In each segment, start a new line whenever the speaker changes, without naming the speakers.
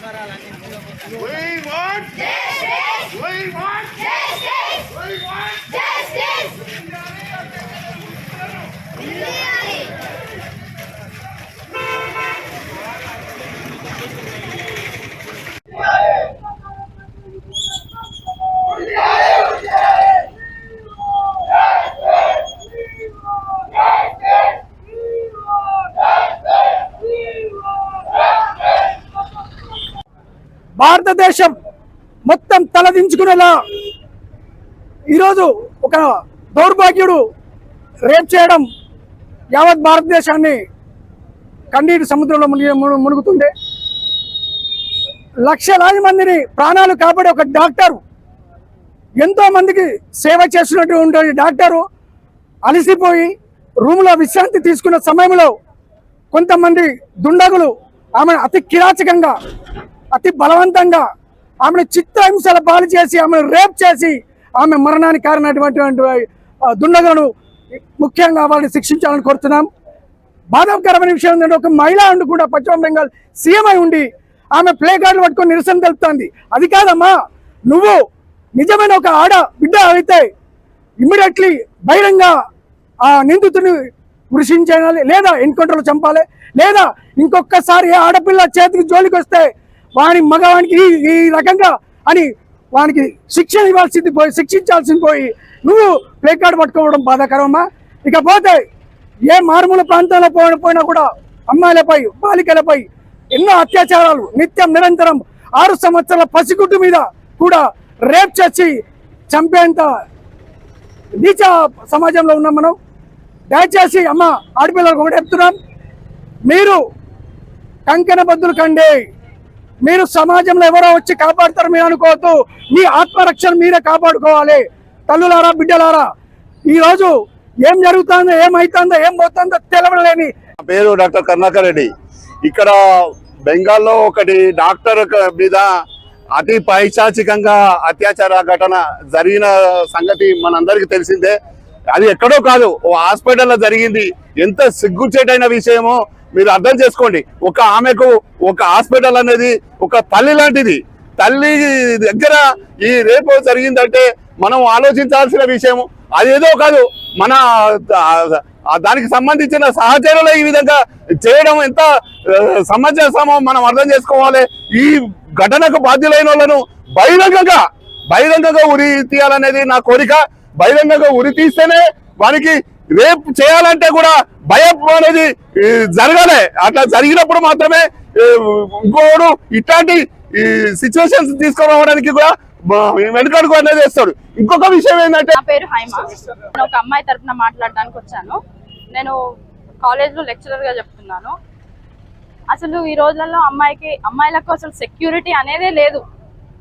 We want. We want.
భారతదేశం మొత్తం తలదించుకునేలా ఈరోజు ఒక దౌర్భాగ్యుడు రేప్ చేయడం యావత్ భారతదేశాన్ని కన్నీటి సముద్రంలో మునిగి మును- మునుగుతుంది. లక్షలాది మందిని ప్రాణాలు కాపాడే ఒక డాక్టర్ ఎంతో మందికి సేవ చేస్తున్నటువంటి డాక్టరు అలసిపోయి రూమ్లో విశ్రాంతి తీసుకున్న సమయంలో కొంతమంది దుండగులు ఆమెను అతి కిరాచకంగా అతి బలవంతంగా ఆమెను చిత్రహింసల పాలు చేసి ఆమెను రేప్ చేసి ఆమె మరణానికి కారణమైనటువంటి ఆ, దుండగులను ముఖ్యంగా వాళ్ళని శిక్షించాలని కోరుతున్నాం. బాధాకరమైన విషయం ఏంటంటే ఒక మహిళ ఉండి కూడా పశ్చిమ బెంగాల్ సీఎం అయి ఉండి ఆమె ప్లే కార్డులు పట్టుకొని నిరసన తెలుపుతుంది. అది కాదమ్మా నువ్వు నిజమైన ఒక ఆడ బిడ్డ అయితే ఇమ్మీడియట్లీ బహిరంగ ఆ నిందితుని వృషించాలి లేదా ఎన్కౌంటర్లో చంపాలి లేదా ఇంకొకసారి ఆడపిల్ల చేతికి జోలికి వస్తే వాని మగవానికి ఈ రకంగా అని వానికి శిక్షణ ఇవ్వాల్సింది పోయి శిక్షించాల్సింది పోయి నువ్వు ప్లే కార్డు పట్టుకోవడం బాధాకరమా ఇకపోతే ఏ మారుమూల ప్రాంతాల్లో పోయిన పోయినా కూడా అమ్మాయిలపై బాలికలపై ఎన్నో అత్యాచారాలు నిత్యం నిరంతరం ఆరు సంవత్సరాల పసిగుడ్డు మీద కూడా రేప్ చేసి చంపేంత నీచ సమాజంలో ఉన్నాం మనం. దయచేసి అమ్మ ఆడపిల్లలకు కూడా చెప్తున్నాం. మీరు కంకణ బద్దులు కండే. మీరు సమాజంలో ఎవరో వచ్చి కాపాడుతారు మీరు అనుకోవద్దు. మీ ఆత్మరక్షణ మీరే కాపాడుకోవాలి. తల్లులారా బిడ్డలారా ఈరోజు ఏం జరుగుతుందో ఏమైతుందో ఏం పోతుందో తెలవలేని
పేరు డాక్టర్ కర్ణాకర్ రెడ్డి. ఇక్కడ బెంగాల్లో ఒకటి డాక్టర్ మీద అతి పైశాచికంగా అత్యాచార ఘటన జరిగిన సంగతి మనందరికీ తెలిసిందే. అది ఎక్కడో కాదు ఓ హాస్పిటల్లో జరిగింది. ఎంత సిగ్గుచేటైన విషయమో మీరు అర్థం చేసుకోండి. ఒక ఆమెకు ఒక హాస్పిటల్ అనేది ఒక తల్లి లాంటిది. తల్లి దగ్గర ఈ రేపు జరిగిందంటే మనం ఆలోచించాల్సిన విషయం అదేదో కాదు మన దానికి సంబంధించిన సహచరులు ఈ విధంగా చేయడం ఎంత సమంజసమో మనం అర్థం చేసుకోవాలి. ఈ ఘటనకు బాధ్యులైన వాళ్ళను బహిరంగంగా బహిరంగంగా ఉరి తీయాలనేది నా కోరిక. బహిరంగంగా ఉరి తీస్తేనే వారికి రేపు చేయాలంటే కూడా భయం అనేది ఈ, జరగాలి. అట్లా జరిగినప్పుడు మాత్రమే ఇంకోడు ఇట్లాంటి ఈ సిచ్యువేషన్స్ తీసుకురావడానికి కూడా వెనుకడుగు అనేది వేస్తాడు. ఇంకొక విషయం ఏంటంటే
నా పేరు హైమా. నేను ఒక అమ్మాయి తరపున మాట్లాడడానికి వచ్చాను. నేను కాలేజ్లో లెక్చరర్గా చెప్తున్నాను. అసలు ఈ రోజులలో అమ్మాయికి అమ్మాయిలకు అసలు సెక్యూరిటీ అనేదే లేదు.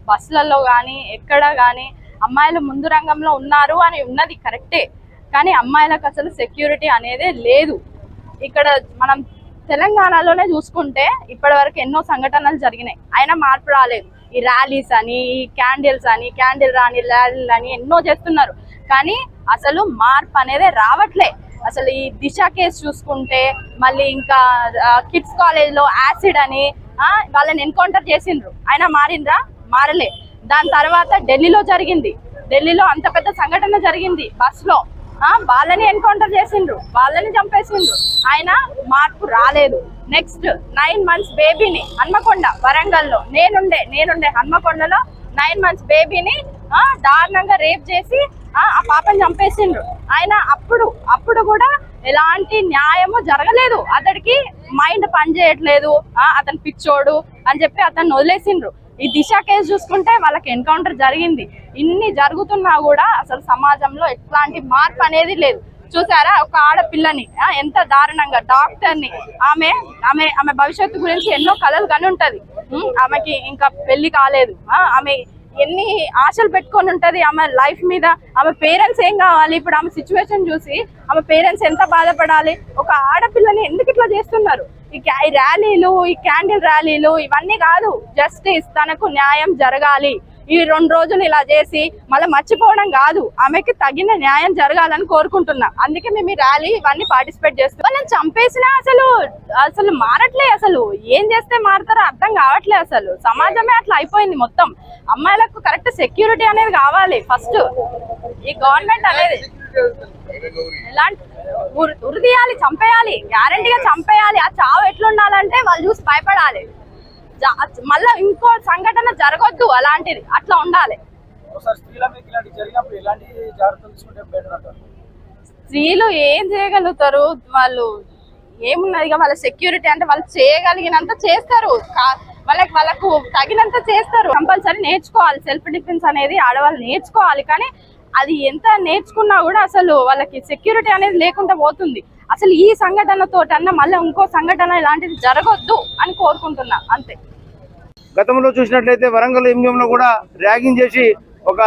బస్సులలో కానీ ఎక్కడ కానీ అమ్మాయిలు ముందు రంగంలో ఉన్నారు అని ఉన్నది కరెక్టే కానీ అమ్మాయిలకు అసలు సెక్యూరిటీ అనేదే లేదు. ఇక్కడ మనం తెలంగాణలోనే చూసుకుంటే ఇప్పటి వరకు ఎన్నో సంఘటనలు జరిగినాయి. అయినా మార్పు రాలేదు. ఈ ర్యాలీస్ అని ఈ క్యాండిల్స్ అని క్యాండిల్ రాని ర్యాలీలు అని ఎన్నో చేస్తున్నారు. కానీ అసలు మార్పు అనేది రావట్లే. అసలు ఈ దిశ కేసు చూసుకుంటే మళ్ళీ ఇంకా కిడ్స్ కాలేజ్లో యాసిడ్ అని వాళ్ళని ఎన్కౌంటర్ చేసిండ్రు. అయినా మారిండ్రా మారలే. దాని తర్వాత ఢిల్లీలో జరిగింది. ఢిల్లీలో అంత పెద్ద సంఘటన జరిగింది. బస్లో వాళ్ళని ఎన్కౌంటర్ చేసిండ్రు. వాళ్ళని చంపేసిండ్రు. ఆయన మార్పు రాలేదు. నెక్స్ట్ నైన్ మంత్స్ బేబీని హన్మకొండ వరంగల్లో నేనుండే నేనుండే హన్మకొండలో నైన్ మంత్స్ బేబీని దారుణంగా రేప్ చేసి ఆ పాపని చంపేసిండ్రు. ఆయన అప్పుడు అప్పుడు కూడా ఎలాంటి న్యాయము జరగలేదు. అతడికి మైండ్ పనిచేయట్లేదు అతను పిచ్చోడు అని చెప్పి అతను వదిలేసిండ్రు. ఈ దిశ కేసు చూసుకుంటే వాళ్ళకి ఎన్కౌంటర్ జరిగింది. ఇన్ని జరుగుతున్నా కూడా అసలు సమాజంలో ఎట్లాంటి మార్పు అనేది లేదు. చూసారా? ఒక ఆడపిల్లని ఎంత దారుణంగా డాక్టర్ని ఆమె ఆమె ఆమె భవిష్యత్తు గురించి ఎన్నో కలలు కని ఉంటది. ఆమెకి ఇంకా పెళ్ళి కాలేదు. ఆమె ఎన్ని ఆశలు పెట్టుకొని ఉంటది ఆమె లైఫ్ మీద. ఆమె పేరెంట్స్ ఏం కావాలి? ఇప్పుడు ఆమె సిచ్యువేషన్ చూసి ఆమె పేరెంట్స్ ఎంత బాధపడాలి? ఒక ఆడపిల్లని ఎందుకు ఇట్లా చేస్తున్నారు? ఈ క్యా- ర్యాలీలు ఈ క్యాండిల్ ర్యాలీలు ఇవన్నీ కాదు. జస్టిస్ తనకు న్యాయం జరగాలి. ఈ రెండు రోజులు ఇలా చేసి మళ్ళీ మర్చిపోవడం కాదు. ఆమెకి తగిన న్యాయం జరగాలని కోరుకుంటున్నా. అందుకే మేము ఈ ర్యాలీ ఇవన్నీ పార్టిసిపేట్ చేస్తాం వాళ్ళని చంపేసినా అసలు అసలు మారట్లే అసలు. ఏం చేస్తే మారుతారో అర్థం కావట్లే అసలు. సమాజమే అట్లా అయిపోయింది మొత్తం. అమ్మాయిలకు కరెక్ట్ సెక్యూరిటీ అనేది కావాలి ఫస్ట్. ఈ గవర్నమెంట్ అనేది ఎలాంటి ఉరి- ఉరి తీయాలి చంపేయాలి గ్యారంటీగా చంపేయాలి. ఆ చావు ఎట్లుండాలంటే వాళ్ళు చూసి భయపడాలి. మళ్ళా ఇంకో సంఘటన జరగొద్దు అలాంటిది. అట్లా ఉండాలి.
ఒకసారి స్త్రీల
ఏం చేయగలుగుతారు? వాళ్ళు ఏమున్నది? ఇక వాళ్ళ సెక్యూరిటీ అంటే వాళ్ళు చేయగలిగినంత చేస్తారు. వాళ్ళకి వాళ్ళకు తగినంత చేస్తారు. కంపల్సరీ నేర్చుకోవాలి. సెల్ఫ్ డిఫెన్స్ అనేది ఆడవాళ్ళు నేర్చుకోవాలి. కానీ అది ఎంత నేర్చుకున్నా కూడా అసలు వాళ్ళకి సెక్యూరిటీ అనేది లేకుండా పోతుంది. అసలు ఈ సంఘటనతో అన్న మళ్ళీ ఇంకో సంఘటన ఇలాంటిది జరగొద్దు అని కోరుకుంటున్నా అంతే.
గతంలో చూసినట్లయితే వరంగల్ ఎంఎంలో కూడా ర్యాగింగ్ చేసి ఒక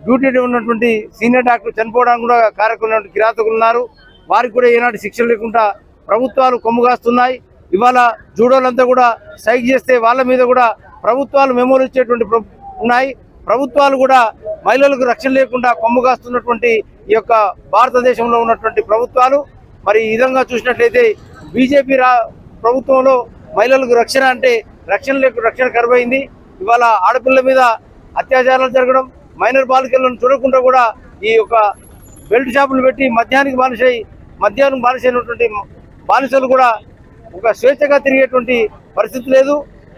డ్యూటీ ఉన్నటువంటి సీనియర్ డాక్టర్ చనిపోవడానికి కూడా కార్యక్రమం కిరాతకులు ఉన్నారు. వారికి కూడా ఏనాటి శిక్ష లేకుండా ప్రభుత్వాలు కొమ్ముగాస్తున్నాయి ఇవాళ జూడోలంతా కూడా సైక్ చేస్తే వాళ్ళ మీద కూడా ప్రభుత్వాలు మెమోలు ఇచ్చేటువంటి ఉన్నాయి. ప్రభుత్వాలు కూడా మహిళలకు రక్షణ లేకుండా కొమ్ముగాస్తున్నటువంటి ఈ యొక్క భారతదేశంలో ఉన్నటువంటి ప్రభుత్వాలు మరి ఈ విధంగా చూసినట్లయితే బీజేపీ రా ప్రభుత్వంలో మహిళలకు రక్షణ అంటే రక్షణ లేక రక్షణ కరువైంది. ఇవాళ ఆడపిల్ల మీద అత్యాచారాలు జరగడం మైనర్ బాలికలను చూడకుండా కూడా ఈ యొక్క బెల్ట్ షాపులు పెట్టి మద్యానికి బానిసై మద్యానికి బానిసైనటువంటి బానిసలు కూడా ఒక స్వేచ్ఛగా తిరిగేటువంటి పరిస్థితి లేదు.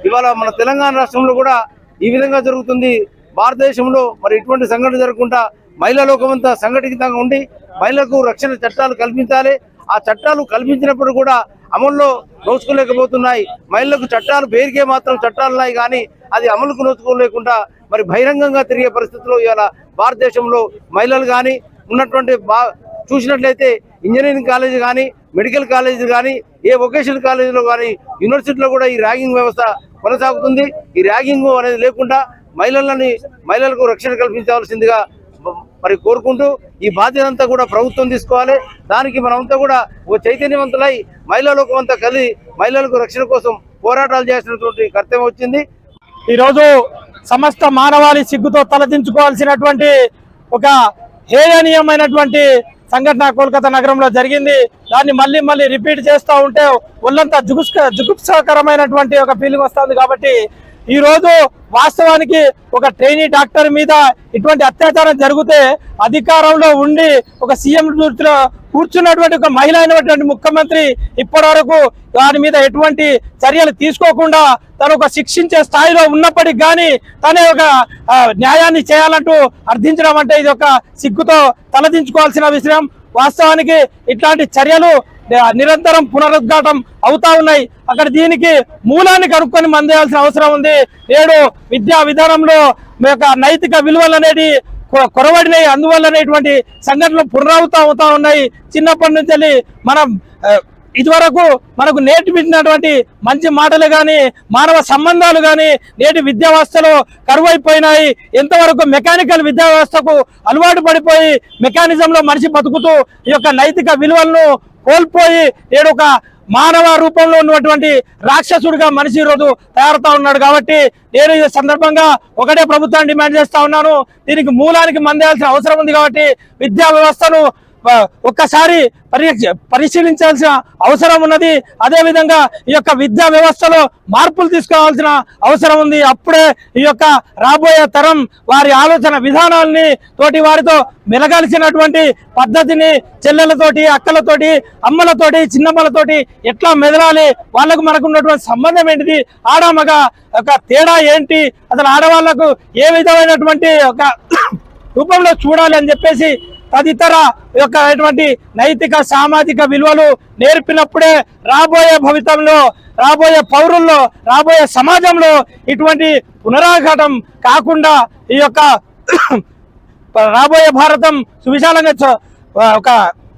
ఇవాళ మన తెలంగాణ రాష్ట్రంలో కూడా ఈ విధంగా జరుగుతుంది. భారతదేశంలో మరి ఇటువంటి సంఘటన జరగకుండా మహిళా లోకమంతా సంఘటితంగా ఉండి మహిళలకు రక్షణ చట్టాలు కల్పించాలి. ఆ చట్టాలు కల్పించినప్పుడు కూడా అమల్లో నోచుకోలేకపోతున్నాయి. మహిళలకు చట్టాలు పేరుకే మాత్రం చట్టాలు ఉన్నాయి కానీ అది అమలుకు నోచుకోలేకుండా మరి బహిరంగంగా తిరిగే పరిస్థితుల్లో ఇవాళ భారతదేశంలో మహిళలు కానీ ఉన్నటువంటి బా చూసినట్లయితే ఇంజనీరింగ్ కాలేజీ కానీ మెడికల్ కాలేజీ కానీ ఏ వొకేషనల్ కాలేజీలో కానీ యూనివర్సిటీలో కూడా ఈ ర్యాగింగ్ వ్యవస్థ కొనసాగుతుంది. ఈ ర్యాగింగ్ అనేది లేకుండా మహిళలని మహిళలకు రక్షణ కల్పించవలసిందిగా మరి కోరుకుంటూ ఈ బాధ్యత అంతా కూడా ప్రభుత్వం తీసుకోవాలి. దానికి మనమంతా కూడా ఓ చైతన్యవంతులై మహిళలకు అంతా కలిసి మహిళలకు రక్షణ కోసం పోరాటాలు చేసినటువంటి కర్తవ్యం వచ్చింది.
ఈరోజు సమస్త మానవాళి సిగ్గుతో తలదించుకోవాల్సినటువంటి ఒక హేయనీయమైనటువంటి సంఘటన కోల్కతా నగరంలో జరిగింది. దాన్ని మళ్ళీ మళ్ళీ రిపీట్ చేస్తూ ఉంటే ఒళ్ళంతా జుగుస్క జుగుప్సకరమైనటువంటి ఒక ఫీలింగ్ వస్తుంది కాబట్టి ఈ రోజు వాస్తవానికి ఒక ట్రైనీ డాక్టర్ మీద ఇటువంటి అత్యాచారం జరిగితే అధికారంలో ఉండి ఒక సీఎం దృష్టిలో కూర్చున్నటువంటి ఒక మహిళ అయినటువంటి ముఖ్యమంత్రి ఇప్పటి వరకు దాని మీద ఎటువంటి చర్యలు తీసుకోకుండా తను ఒక శిక్షించే స్థాయిలో ఉన్నప్పటికి కానీ తనే ఒక న్యాయాన్ని చేయాలంటూ అర్థించడం అంటే ఇది ఒక సిగ్గుతో తలదించుకోవాల్సిన విషయం. వాస్తవానికి ఇట్లాంటి చర్యలు నిరంతరం పునరుద్ఘాటం అవుతా ఉన్నాయి. అక్కడ దీనికి మూలాన్ని కనుక్కొని మందేయాల్సిన అవసరం ఉంది. నేడు విద్యా విధానంలో మీ యొక్క నైతిక విలువలు అనేది కొ- కొరవడినాయి. అందువల్ల అనేటువంటి సంఘటనలు పునరావృతం అవుతా ఉన్నాయి. చిన్నప్పటి నుంచి వెళ్ళి మనం ఇదివరకు మనకు నేర్పించినటువంటి మంచి మాటలు కానీ మానవ సంబంధాలు కానీ నేటి విద్యా వ్యవస్థలో కరువైపోయినాయి. ఎంతవరకు మెకానికల్ విద్యా వ్యవస్థకు అలవాటు పడిపోయి మెకానిజంలో మనిషి బతుకుతూ ఈ యొక్క నైతిక విలువలను కోల్పోయి నేడు ఒక మానవ రూపంలో ఉన్నటువంటి రాక్షసుడిగా మనిషి ఈరోజు తయారుతా ఉన్నాడు కాబట్టి నేను ఈ సందర్భంగా ఒకటే ప్రభుత్వాన్ని డిమాండ్ చేస్తా ఉన్నాను. దీనికి మూలానికి మందేయాల్సిన అవసరం ఉంది కాబట్టి విద్యా వ్యవస్థను ఒక్కసారి పరి పరిశీలించాల్సిన అవసరం ఉన్నది. అదేవిధంగా ఈ యొక్క విద్యా వ్యవస్థలో మార్పులు తీసుకోవాల్సిన అవసరం ఉంది. అప్పుడే ఈ యొక్క రాబోయే తరం వారి ఆలోచన విధానాల్ని తోటి వారితో మెలగాల్సినటువంటి పద్ధతిని చెల్లెలతోటి అక్కలతోటి అమ్మలతోటి చిన్నమ్మలతోటి ఎట్లా మెదలాలి? వాళ్ళకు మనకు ఉన్నటువంటి సంబంధం ఏంటిది? ఆడమగ ఒక తేడా ఏంటి? అసలు ఆడవాళ్ళకు ఏ విధమైనటువంటి ఒక రూపంలో చూడాలి అని చెప్పేసి తదితర యొక్క నైతిక సామాజిక విలువలు నేర్పినప్పుడే రాబోయే భవితంలో రాబోయే పౌరుల్లో రాబోయే సమాజంలో ఇటువంటి పునరాఘాటం కాకుండా ఈ యొక్క రాబోయే భారతం సువిశాలంగా ఒక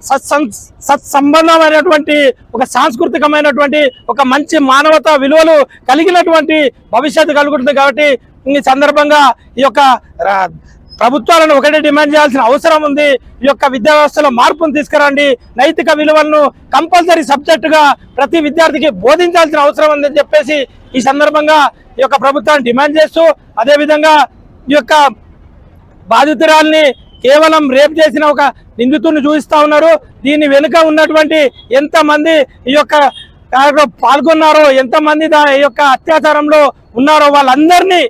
సత్సం సత్సంబంధమైనటువంటి ఒక సాంస్కృతికమైనటువంటి ఒక మంచి మానవతా విలువలు కలిగినటువంటి భవిష్యత్తు కలుగుతుంది కాబట్టి ఈ సందర్భంగా ఈ యొక్క ప్రభుత్వాలను ఒకటే డిమాండ్ చేయాల్సిన అవసరం ఉంది. ఈ యొక్క విద్యా వ్యవస్థలో మార్పును తీసుకురండి. నైతిక విలువలను కంపల్సరీ సబ్జెక్టుగా ప్రతి విద్యార్థికి బోధించాల్సిన అవసరం ఉందని చెప్పేసి ఈ సందర్భంగా ఈ యొక్క ప్రభుత్వాన్ని డిమాండ్ చేస్తూ అదేవిధంగా ఈ యొక్క బాధితురాల్ని కేవలం రేపు చేసిన ఒక నిందితుడిని చూపిస్తా ఉన్నారు. దీని వెనుక ఉన్నటువంటి ఎంతమంది ఈ యొక్క కార్యక్రమం పాల్గొన్నారో ఎంతమంది దా- ఈ యొక్క అత్యాచారంలో ఉన్నారో వాళ్ళందరినీ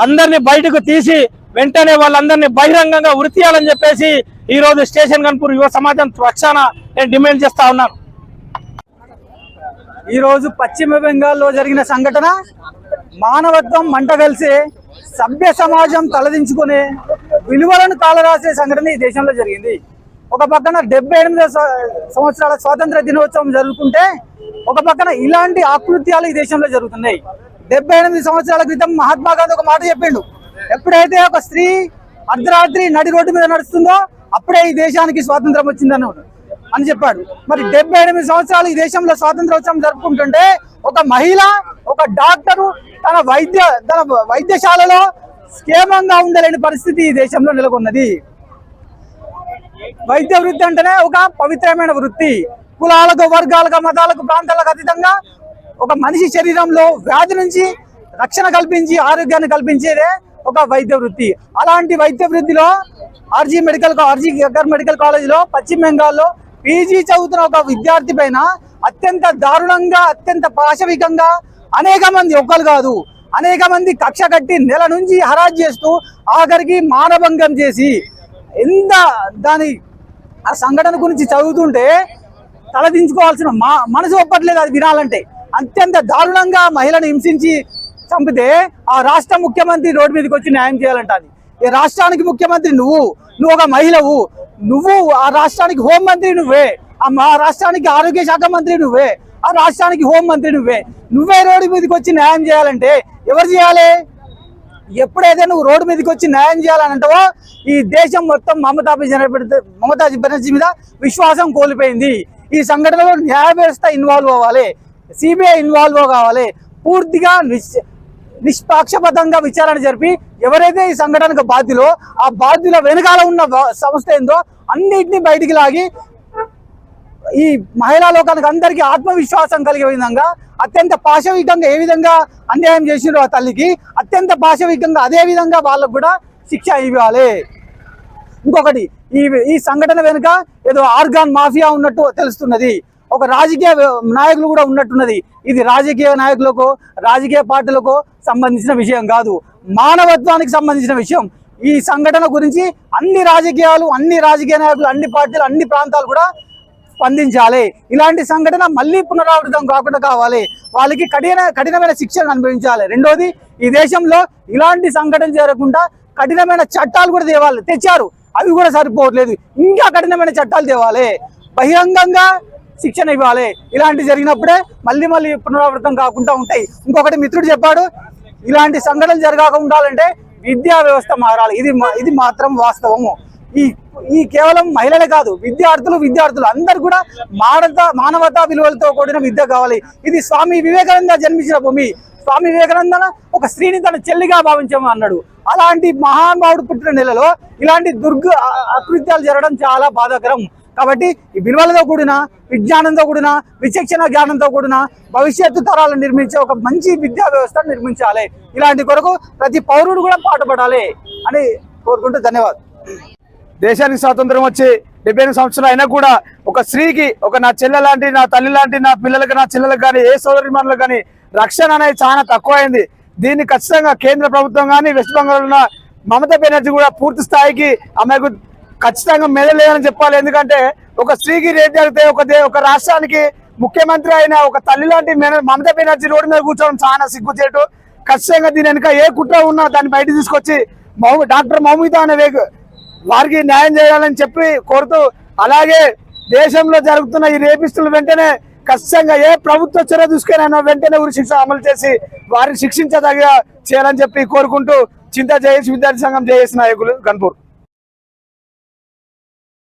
అందరినీ బయటకు తీసి వెంటనే వాళ్ళందరినీ బహిరంగంగా ఉరి చెప్పేసి ఈ రోజు స్టేషన్ కన్పూర్ యువ సమాజం త్వచ్చాన నేను డిమాండ్ చేస్తా ఉన్నాను.
ఈ రోజు పశ్చిమ బెంగాల్లో జరిగిన సంఘటన మానవత్వం మంట కలిసి సభ్య సమాజం తలదించుకుని విలువలను కాలరాసే సంఘటన ఈ దేశంలో జరిగింది. ఒక పక్కన డెబ్బై ఎనిమిది సంవత్సరాల స్వాతంత్ర దినోత్సవం జరుపుకుంటే ఒక పక్కన ఇలాంటి ఆకృత్యాలు ఈ దేశంలో జరుగుతున్నాయి. డెబ్బై ఎనిమిది సంవత్సరాల క్రితం మహాత్మా గాంధీ ఒక మాట చెప్పిండు ఎప్పుడైతే ఒక స్త్రీ అర్ధరాత్రి నడి రోడ్డు మీద నడుస్తుందో అప్పుడే ఈ దేశానికి స్వాతంత్రం వచ్చిందన్నాడు అని చెప్పాడు. మరి డెబ్బై ఎనిమిది సంవత్సరాలు ఈ దేశంలో స్వాతంత్రోత్సవం జరుపుకుంటుంటే ఒక మహిళ ఒక డాక్టరు తన వైద్య తన వైద్యశాలలో క్షేమంగా ఉండలేని పరిస్థితి ఈ దేశంలో నెలకొన్నది. వైద్య వృత్తి అంటేనే ఒక పవిత్రమైన వృత్తి. కులాలకు వర్గాలకు మతాలకు ప్రాంతాలకు అతీతంగా ఒక మనిషి శరీరంలో వ్యాధి నుంచి రక్షణ కల్పించి ఆరోగ్యాన్ని కల్పించేదే ఒక వైద్య వృత్తి. అలాంటి వైద్య వృత్తిలో RG medical RG Ghaggar medical కాలేజీలో పశ్చిమ బెంగాల్లో పీజీ చదువుతున్న ఒక విద్యార్థి పైన అత్యంత దారుణంగా అత్యంత పాశవికంగా అనేక మంది ఒక్కరు కాదు అనేక మంది కక్ష కట్టి నెల నుంచి హరాజ్ చేస్తూ ఆఖరికి మానభంగం చేసి ఎంత దాని ఆ సంఘటన గురించి చదువుతుంటే తలదించుకోవాల్సిన మా మనసు ఒప్పట్లేదు అది వినాలంటే. అత్యంత దారుణంగా మహిళను హింసించి చంపితే ఆ రాష్ట్ర ముఖ్యమంత్రి రోడ్డు మీదకి వచ్చి న్యాయం చేయాలంటాను ఈ రాష్ట్రానికి ముఖ్యమంత్రి నువ్వు నువ్వు ఒక మహిళవు. నువ్వు ఆ రాష్ట్రానికి హోంమంత్రి నువ్వే. ఆ మా రాష్ట్రానికి ఆరోగ్య శాఖ మంత్రి నువ్వే. ఆ రాష్ట్రానికి హోంమంత్రి నువ్వే. నువ్వే రోడ్డు మీదకి వచ్చి న్యాయం చేయాలంటే ఎవరు చేయాలి? ఎప్పుడైతే నువ్వు రోడ్డు మీదకి వచ్చి న్యాయం చేయాలని అంటావో ఈ దేశం మొత్తం మమతా బెనర్జీ మమతా బెనర్జీ మీద విశ్వాసం కోల్పోయింది. ఈ సంఘటనలో న్యాయ వ్యవస్థ ఇన్వాల్వ్ అవ్వాలి. సిబిఐ ఇన్వాల్వ్ కావాలి. పూర్తిగా నిష్పాక్షపాతంగా విచారణ జరిపి ఎవరైతే ఈ సంఘటనకు బాధ్యులో ఆ బాధ్యుల వెనకాల ఉన్న సంస్థ ఏందో అన్నిటినీ బయటికి లాగి ఈ మహిళా లోకానికి అందరికీ ఆత్మవిశ్వాసం కలిగే విధంగా అత్యంత పాశవికంగా ఏ విధంగా అన్యాయం చేసిరో ఆ తల్లికి అత్యంత పాశవికంగా అదే విధంగా వాళ్ళకు కూడా శిక్ష ఇవ్వాలి. ఇంకొకటి ఈ ఈ సంఘటన వెనుక ఏదో ఆర్గాన్ మాఫియా ఉన్నట్టు తెలుస్తున్నది. ఒక రాజకీయ నాయకులు కూడా ఉన్నట్టున్నది. ఇది రాజకీయ నాయకులకు రాజకీయ పార్టీలకు సంబంధించిన విషయం కాదు. మానవత్వానికి సంబంధించిన విషయం. ఈ సంఘటన గురించి అన్ని రాజకీయాలు అన్ని రాజకీయ నాయకులు అన్ని పార్టీలు అన్ని ప్రాంతాలు కూడా స్పందించాలి. ఇలాంటి సంఘటన మళ్ళీ పునరావృతం కాకుండా కావాలి. వాళ్ళకి కఠిన కఠినమైన శిక్షను అనుభవించాలి. రెండోది ఈ దేశంలో ఇలాంటి సంఘటన జరగకుండా కఠినమైన చట్టాలు కూడా తేవాలి తెచ్చారు. అవి కూడా సరిపోవట్లేదు. ఇంకా కఠినమైన చట్టాలు తేవాలి. బహిరంగంగా శిక్షణ ఇవ్వాలి. ఇలాంటి జరిగినప్పుడే మళ్ళీ మళ్ళీ పునరావృతం కాకుండా ఉంటాయి. ఇంకొకటి మిత్రుడు చెప్పాడు ఇలాంటి సంఘటనలు జరగక ఉండాలంటే విద్యా వ్యవస్థ మారాలి. ఇది ఇది మాత్రం వాస్తవము. ఈ ఈ కేవలం మహిళలే కాదు విద్యార్థులు విద్యార్థులు అందరు కూడా మానవత మానవతా విలువలతో కూడిన విద్య కావాలి. ఇది స్వామి వివేకానంద జన్మించిన భూమి. స్వామి వివేకానంద ఒక స్త్రీని తన చెల్లిగా భావించమని అన్నాడు. అలాంటి మహానుభావుడు పుట్టిన నెలలో ఇలాంటి దుర్గ అకృత్యాలు జరగడం చాలా బాధాకరం. కాబట్టి ఈ విలువలతో కూడిన విజ్ఞానంతో కూడిన విచక్షణ జ్ఞానంతో కూడిన భవిష్యత్తు తరాలను నిర్మించే ఒక మంచి విద్యా వ్యవస్థ నిర్మించాలి. ఇలాంటి కొరకు ప్రతి పౌరుడు కూడా పాటుపడాలి అని కోరుకుంటూ ధన్యవాదాలు.
దేశానికి స్వాతంత్రం వచ్చి డెబ్బై ఎనిమిది సంవత్సరాలు అయినా కూడా ఒక స్త్రీకి ఒక నా చెల్లె లాంటి నా తల్లి లాంటి నా పిల్లలకి నా చెల్లెలకు కానీ ఏ సోదరిమానులకు కానీ రక్షణ అనేది చాలా తక్కువ అయింది దీన్ని ఖచ్చితంగా కేంద్ర ప్రభుత్వం కానీ వెస్ట్ బెంగాల్ ఉన్న మమతా బెనర్జీ కూడా పూర్తి స్థాయికి ఆమెకు ఖచ్చితంగా మెదలేదని చెప్పాలి. ఎందుకంటే ఒక స్త్రీకి రేట్ జరిగితే ఒక ఒక రాష్ట్రానికి ముఖ్యమంత్రి అయిన ఒక తల్లి లాంటి మమతా బెనర్జీ రోడ్డు మీద కూర్చోవడం చాలా సిగ్గుచేటు. ఖచ్చితంగా దీని వెనుక ఏ కుట్ర ఉన్నా దాన్ని బయట తీసుకొచ్చి డాక్టర్ మౌమిత అనే వేగు వారికి న్యాయం చేయాలని చెప్పి కోరుతూ అలాగే దేశంలో జరుగుతున్న ఈ రేపిస్తులు వెంటనే ఖచ్చితంగా ఏ ప్రభుత్వ చర్య తీసుకునైనా వెంటనే ఉరి శిక్ష అమలు చేసి వారిని శిక్షించదగా చేయాలని చెప్పి కోరుకుంటూ చింత జయేష్ విద్యార్థి సంఘం జేఎస్ నాయకులు గన్పూర్.